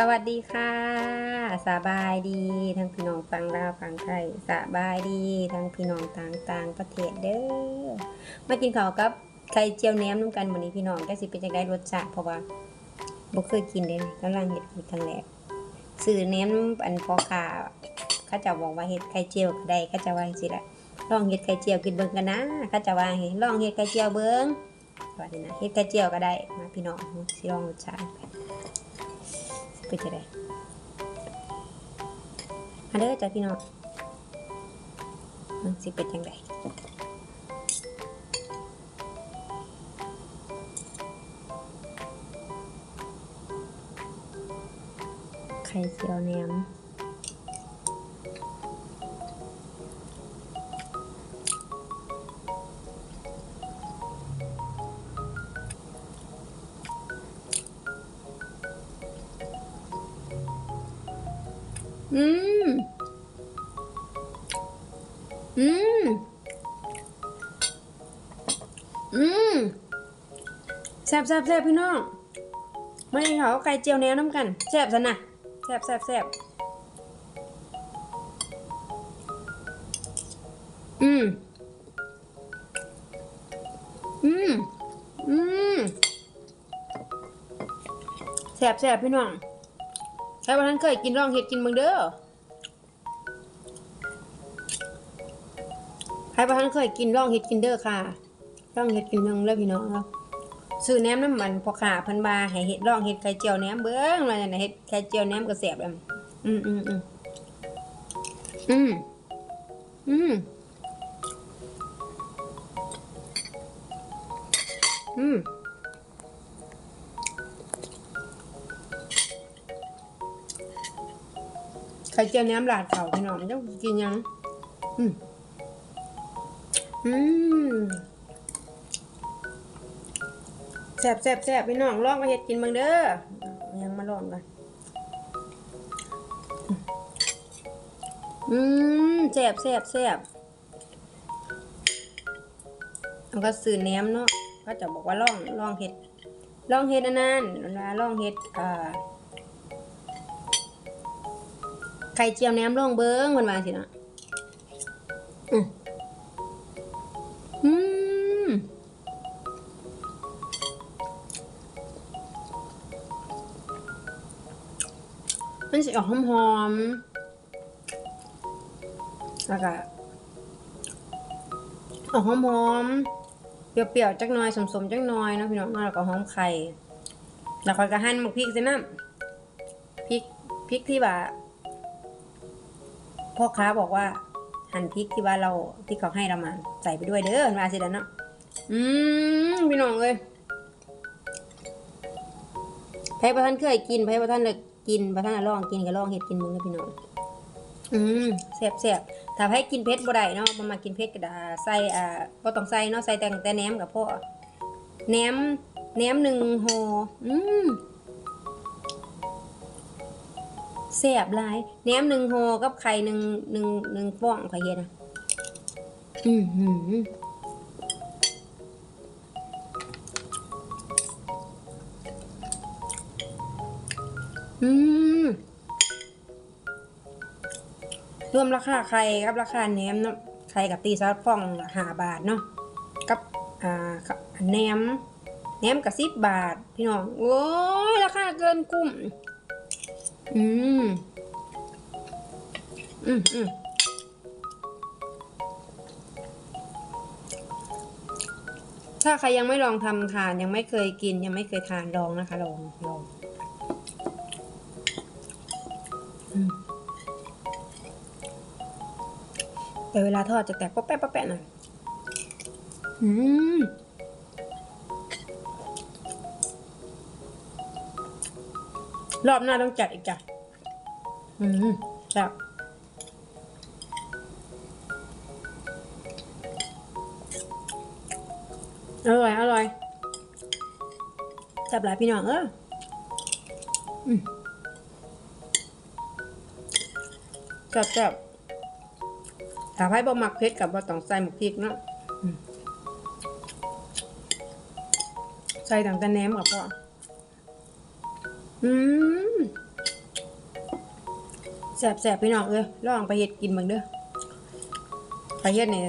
สวัสดีค่ะ สบายดีทั้งพี่น้องฟังลาวฟังไทยสบายดีทั้งพี่น้องต่างต่างประเทศเด้อมากินข้าวกับไข่เจียวแหนมน้ำกันวันนี้พี่น้องได้สิเป็นจังได้รสชาติเพราะว่าบ่เคยกินเลยกำลังเฮ็ดอยู่ครั้งแรกซื้อแหนมอันพอขาเขาจะบอกว่าเฮ็ดไข่เจียวก็ได้เขาจะว่าจังซี่แหละลองเฮ็ดไข่เจียวกินเบิ่งกันนะเขาจะว่าให้ลองเฮ็ดไข่เจียวเบิ่งสว่านี่นะเฮ็ดไข่เจียวก็ได้มาพี่น้องสิลองรสชาติ เป็จะได้มาเด้อจ้ะพี่น้องมันสิเป็นยังไงไข่เจียวแหนม อืม อืม อืมแซ่บแซ่บแซ่บพี่น้องไม่เขาไก่เจียวแนวน้ำกันแซ่บซะนะแซ่บแซ่บแซ่บอืม อืม อืมแซ่บแซ่บพี่น้อง ใครวันนั้นเคยกินร่องเห็ดกินเมืองเด้อใครวันนั้นเคยกินร่องเห็ดกินเด้อค่ะร่องเห็ดกินเมืองเด้อพี่น้องครับซื้อแหนมน้ำมันพอขาพันบาให้เห็ดร่องเห็ดไข่เจียวแหนมเบิ้งมาเนี่ยนะเห็ดไข่เจียวแหนมก็แสบอะอืมอืมอืมอืมอืมอืม ข่เจียวแหนมหลาดเขาพี่น้องเจ้ากินยัง อืมอืมแซ่บแซ่บแซ่บพี่น้องลองมาเฮ็ดกินบ้างเด้อยังมาลองกันอืมแซ่บแซ่บแซ่บแล้วก็สื่อแหนมเนาะก็จะบอกว่าลองลองเฮ็ดลองเฮ็ดอันนั้นลองเฮ็ดอ่า ไข่เจียวแหนมลงเบิ้งมันมาสินะอืมอืมมันสิออกหอมๆแล้วก็ออกหอมๆ เปรี้ยวๆ จักหน่อยสมๆ จักหน่อยนะพี่น้องแล้วก็หอมไข่ แล้วค่อยก็หั่นหมกพริกใส่น้ำพริกพริกที่ว่า พ่อค้าบอกว่าหั่นพริกที่ว่าเราที่เขาให้เรามาใส่ไปด้วยเด้อมาสิเด้อเนาะอืมพี่น้องเอ้ยไผประท่านเคยกินไผประท่านเลยกินประท่านน่ะลองกินก็ลองเห็ดกินมึงเลยพี่น้องอืมแซ่บแซ่บถ้าให้กินเผ็ดบ่ได้เนาะมันมากินเผ็ดก็ได้ใส่อ่าบ่ต้องใส่เนาะใส่แต่แต่แหนมกับพ่อแหนมแหนมหนึ่งห่ออืม แซ่บหลายแหนมหนึ่งห่อกับไข่หนึ่งหนึ่งหนึ่งฟองไข่เย็นอะอืมหืมอืมรวมราคาไข่กับราคาแหนมเนาะไข่กับตีซอสฟองห้าบาทเนาะกับอ่ากับแหนมแหนมกับสิบบาท พี่น้องโอ้ยราคาเกินคุ้ม อืม อืมอืมถ้าใครยังไม่ลองทำทานยังไม่เคยกินยังไม่เคยทานลองนะคะ ลองลองแต่เวลาทอดจะแตกป๊อแป๊ะป๊อแป๊ะหน่อยอืม รอบหน้าต้องจัดอีกจ้ะ อืมครับอร่อย อร่อยจับหลายพี่น้องเอออืมจับจับถ้าให้บ่มักเผ็ดกับบ่ต้องใส่หมกพริกเนาะใส่ต่างแต่แหนมกับพ่อ อืมแสบๆพี่น้องเอ้ยลองไปเฮ็ดกินบิ่งเด้อไปเฮ็ดเนี่ย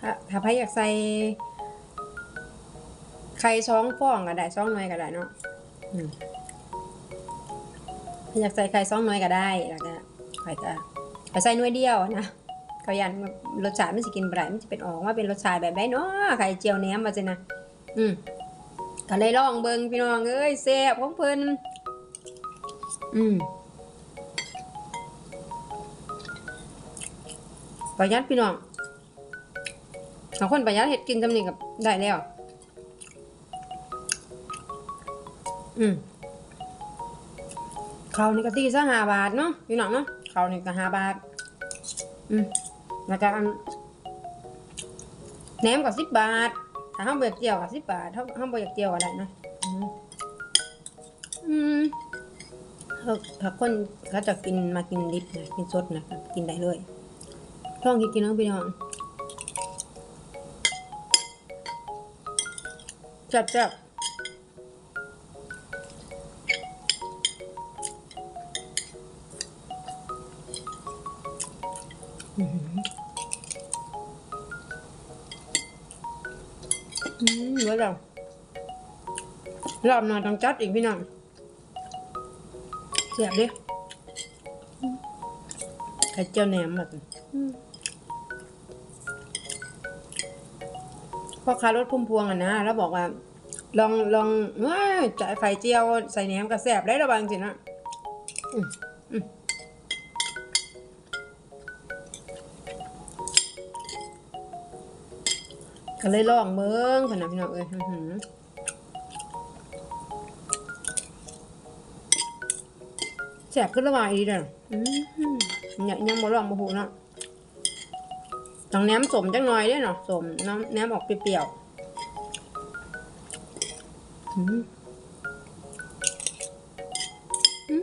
ถ้าถ้าใครอยากใส่ไข่สองฟองก็ได้สองน่วยก็ได้เนาะอือยากใส่ไข่สองน่วยก็ได้แล้วก็ไข่ก็ไปใส่หน่วยเดียวนะก็ยันรสชาติมันสิกินบ่ได้มันจะเป็นออกว่าเป็นรสชาติแบบไดเนาะไข่เจียวแหนมว่าซั่นนะอืมก็เลยลองเบิ่งพี่น้องเอ้ยแซ่บของเพิ่น อืมประหยัดพี่น้องบางคนประหยัดเห็ดกินจำนี่กับได้แล้ว อืมเขาวนี่ก็ตีซะห้าบาทเนาะพี่น้องเนาะเขาวนี่ก็ห้าบาท อืมแล้วก็อันแหนมก็สิบบาท ถ้าห้ามเบียกเจียวก็สิบบาทถ้าห้ามเบียกเจียวก็ได้นะอืม ถ้าถ้าคนเขาจะกินมากินดิบนะกินสดนะก็กินได้เลยท่องคิดกินน้องพี่น้องจับจับอื้อหืออืมเว้ยเรารอบหน่อยต้องจัดอีกพี่น้อง สียบดิไข่เจียวแหนมแบบนี้พ่อค้ารถพุ่มพวงอะนะ แล้วบอกว่า ลองลองว้าจ่ายไฟเจียวใส่แหนมกระแสบได้ระวังสินะอืมอืมก็เลยลองเบิ้งขนาดพี่น้องเอ้ย แสบขึ้นระบายดีเด้ออืมเนี่ยยังบ่ลองบ่หูเนาะต้องแหนมสมจังหน่อยเด้อเนาะสมน้ำแหนมออกเปรี้ยวๆอืมอืม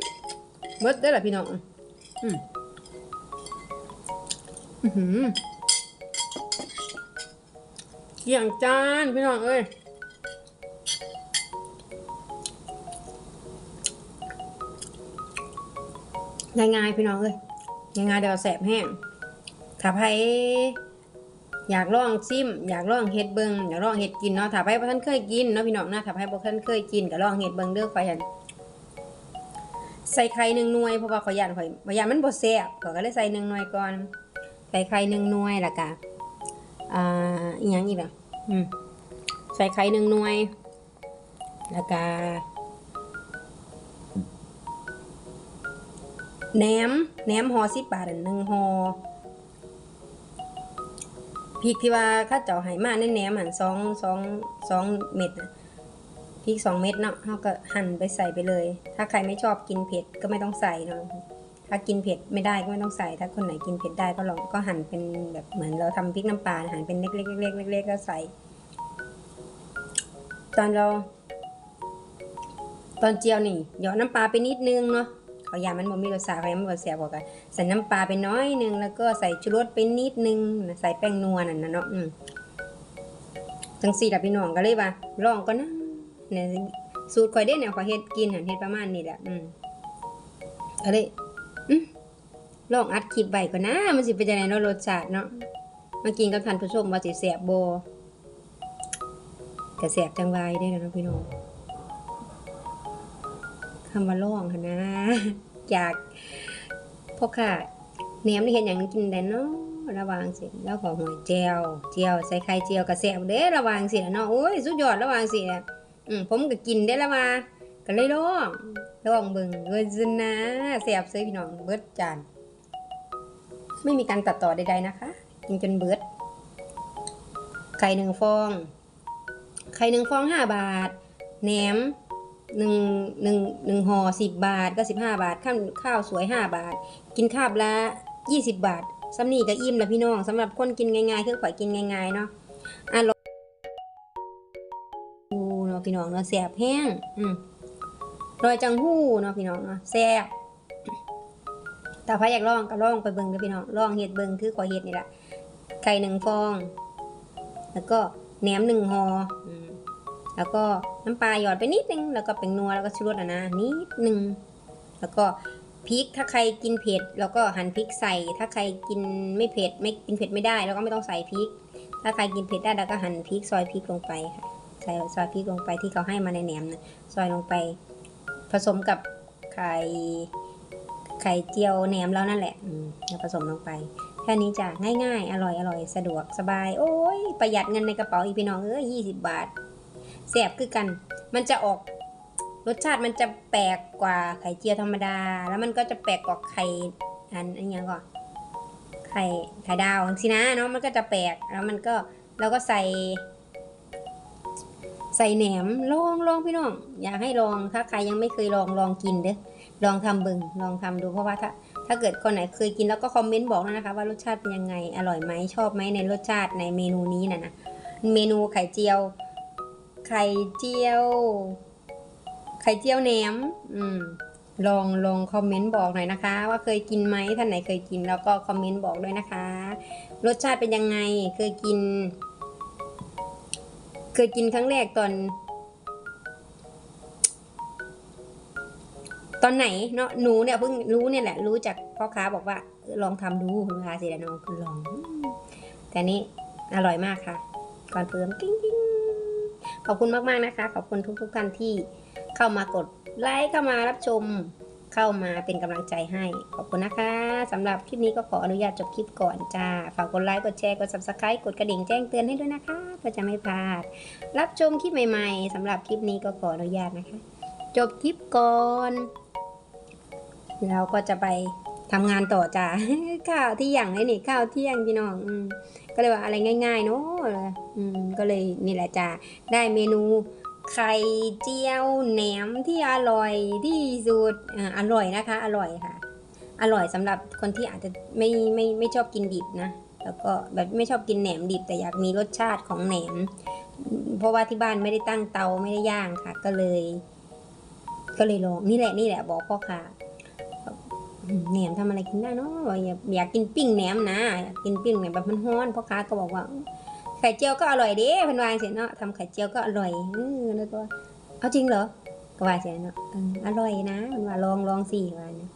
เบิดได้อล่ะพี่น้องอืมอื้อหือเกี่ยงจานพี่น้องเอ้ย ง่ายๆพี่น้องเอ้ยง่ายๆเดี๋ยวแสบแห้งถ้าไผอยากลองซิม อยากลองเฮ็ดเบิงอยากลองเฮ็ดกินเนาะถ้าไผบ่ทันเคยกินเนาะพี่น้องนะถ้าไผบ่ทันเคยกินก็ลองเฮ็ดเบิงเด้อข่อยหั่นใส่ไข่หนึ่งหน่วยเพราะว่าข่อยย่านข่อยบ่ย่านมันบ่แซ่บข่อยก็เลยใส่หนึ่งหน่วยก่อน ใส่ไข่หนึ่งหน่วยแล้วก็อ่าอีหยังอีกอะอืมใส่ไข่หนึ่งหน่วยแล้วก็ แหนมแหนมห่อ10บบาทหนึ่งห่อพริกที่ว่าข้าเจ้าหายมาในแหนมหั่นสองสองสองเม็ดนะพริกสองเม็ดเนาะเขาก็หั่นไปใส่ไปเลย ถ้าใครไม่ชอบกินเผ็ดก็ไม่ต้องใส่เนาะถ้ากินเผ็ดไม่ได้ก็ไม่ต้องใส่ ถ้าคนไหนกินเผ็ดได้ก็ลองก็หั่นเป็นแบบเหมือนเราทำพริกน้ำปลาหั่นเป็นเล็กๆเล็กๆเล็กๆก็ใส่ ตอนเรา ตอนเจียวนี่หยาะน้ำปลาไปนิดนึงเนาะ เขายามันบ่มีรสชาติเขายังไม่บ่แซ่บบอกกันใส่น้ำปลาไปน้อยนึงแล้วก็ใส่ชูรสไปนิดนึงใส่แป้งนัวนั่นนะเนาะอืมจังสี่ล่ะพี่น้องก็เลยว่าลองก็นะเนี่ยสูตรข่อยเด้เนี่ยข่อยเฮ็ดกินหันเฮ็ดประมาณนี้แหละอืมก็เลยอืมลองอัดคลิปไว้ก่อนนะมันสิเป็นจังไดเนาะรสชาติเนาะมากินกับท่านผู้ชมว่าสิแซ่บบ่แต่แซ่บจังไวได้อเนาะพี่น้อง คำว่าล่องหั้นะจากพ่อค่ะแหนมนี่เห็นอย่างกินได้เนาะระวังสิแล้วก็หอยเจียวเจียวใส่ไข่เจียวกระแสบเด้ระวังสิเนาะโอ้ยสุดยอดระวังสิอะอืมผมก็กินได้ละมาก็เลยลองลองเบิ่งเว้ยซึนะแซ่บเซยพี่น้องเบิดจานไม่มีการตัดต่อใดๆนะคะ กินจนเบิดไข่หนึ่งฟอง ไข่หนึ่งฟองห้าบาทแหนม หนึ่งหนึ่งหนึ่งห่อสิบบาทก็สิบห้าบาทข้าวข้าวสวยห้าบาท กินข้าวละยี่สิบบาทสำนีก็อิ่มแล้วพี่น้องสำหรับคนกินง่ายๆคือข่อยกินง่ายๆเนาะอะลองดูเนาะพี่น้องเนาะแซ่บแห้งอืมรอยจังหู้เนาะพี่น้องเนาะแซ่บแต่พาอยากลองก็ลองไปเบิ่งเด้อพี่น้องลองเฮ็ดเบิ่งคือข่อยเฮ็ดนี่แหละไก่หนึ่งฟอง แล้วก็แหนมหนึ่งห่อ แล้วก็น้ำปลาหยอดไปนิดนึง แล้วก็เป็นนัวแล้วก็ชูรสอะนะนิดนึง แล้วก็พริกถ้าใครกินเผ็ดแล้วก็หั่นพริกใส่ ถ้าใครกินไม่เผ็ดไม่กินเผ็ดไม่ได้แล้วก็ไม่ต้องใส่พริก ถ้าใครกินเผ็ดได้แล้วก็หั่นพริกซอยพริกลงไปค่ะใส่ซอยพริกลงไปที่เขาให้มาในแหนมนะซอยลงไป ผสมกับไข่ไข่เจียวแหนมแล้วนั่นแหละอืมแล้วผสมลงไปแค่นี้จ้ะง่ายๆ อร่อยอร่อยสะดวกสบาย โอ้ยประหยัดเงินในกระเป๋าอีกพี่น้องเอ้ยยี่สิบบาท แซ่บคือกัน มันจะออกรสชาติมันจะแปลกกว่าไข่เจียวธรรมดา แล้วมันก็จะแปลกกว่าไข่อันอันยังก่อนไข่ไข่ดาวสินะเนาะมันก็จะแปลกแล้วมันก็เราก็ใส่ ใส่แหนมลองลองพี่น้อง อยากให้ลองถ้าใครยังไม่เคยลองลองกินเด้อลองทำเบึงลองทำดูเพราะว่าถ้า ถ้าเกิดคนไหนเคยกินแล้วก็คอมเมนต์บอกนะคะ ว่ารสชาติเป็นยังไงอร่อยไหมชอบไหมในรสชาติในเมนูนี้นะนะเมนูไข่เจียว ไข่เจียว ไข่เจียวแหนม อืม ลองลองคอมเมนต์บอกหน่อยนะคะ ว่าเคยกินไหมท่านไหนเคยกิน แล้วก็คอมเมนต์บอกด้วยนะคะ รสชาติเป็นยังไง เคยกิน เคยกินครั้งแรกตอน ตอนไหนเนาะหนูเนี่ยเพิ่งรู้เนี่ยแหละรู้จากพ่อค้าบอกว่า ลองทำดูคุณค้าสิแล้วน้องคุณลอง แต่นี่อร่อยมากค่ะ ก่อนเพิ่มกิ้งกิ้ง ขอบคุณมากๆนะคะ ขอบคุณทุกๆท่านที่เข้ามากดไลค์เข้ามารับชมเข้ามาเป็นกำลังใจให้ ขอบคุณนะคะสำหรับคลิปนี้ก็ขออนุญาตจบคลิปก่อนจ้า ฝากกดไลค์กดแชร์กด subscribe กดกระดิ่งแจ้งเตือนให้ด้วยนะคะเพื่อจะไม่พลาด รับชมคลิปใหม่ ๆสำหรับคลิปนี้ก็ขออนุญาตนะคะ จบคลิปก่อนเราก็จะไปทำงานต่อจ้าข้าวที่อย่างเลยนี่ข้าวเที่ยงพี่น้องอม ก็เลยว่าอะไรง่าย ๆ เนาะอืมก็เลยนี่แหละจ้าได้เมนูไข่เจียวแหนมที่อร่อยที่สุดอ่าอร่อยนะคะ อร่อยค่ะ อร่อยสำหรับคนที่อาจจะไม่ไม่ไม่ชอบกินดิบนะ แล้วก็แบบไม่ชอบกินแหนมดิบแต่อยากมีรสชาติของแหนม เพราะว่าที่บ้านไม่ได้ตั้งเตาไม่ได้ย่างค่ะ ก็เลย ก็เลยลองนี่แหละนี่แหละบอกพ่อค่ะ แหนมทำอะไรกินได้เนาะอยากอยากกินปิ้งแหนมนะอยากกินปิ้งแหนมแบบมันฮ้อนพ่อค้าก็บอกว่า ไข่เจียวก็อร่อยเด้เพันวางเสียเนาะทำไข่เจียวก็อร่อยเออแล้วก็เอาจริงเหรอก็ว่าเสียเนาะอร่อยนะมันว่าลองลองสิว่านะ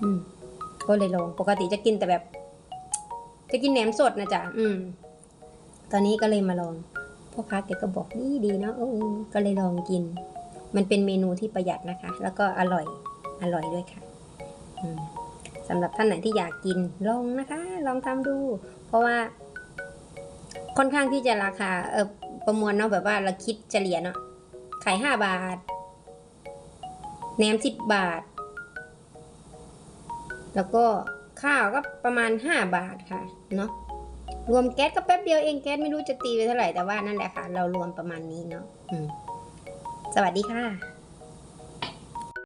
อืมก็เลยลองปกติจะกินแต่แบบ จะกินแหนมสดนะจ๊ะอืม ตอนนี้ก็เลยมาลองพ่อค้าแกก็บอกดีดีเนาะก็เลยลองกิน มันเป็นเมนูที่ประหยัดนะคะ แล้วก็อร่อยอร่อยด้วยค่ะ สำหรับท่านไหนที่อยากกินลองนะคะ ลองทำดู เพราะว่าค่อนข้างที่จะราคาเออประมวลเนาะแบบว่าเราคิดเฉลี่ยเนาะขายห้าบาทแหนมสิบบาท แล้วก็ข้าวก็ประมาณห้าบาทค่ะเนาะรวมแก๊สก็แป๊บเดียวเองแก๊สไม่รู้จะตีไปเท่าไหร่แต่ว่านั่นแหละค่ะ เรารวมประมาณนี้เนาะสวัสดีค่ะ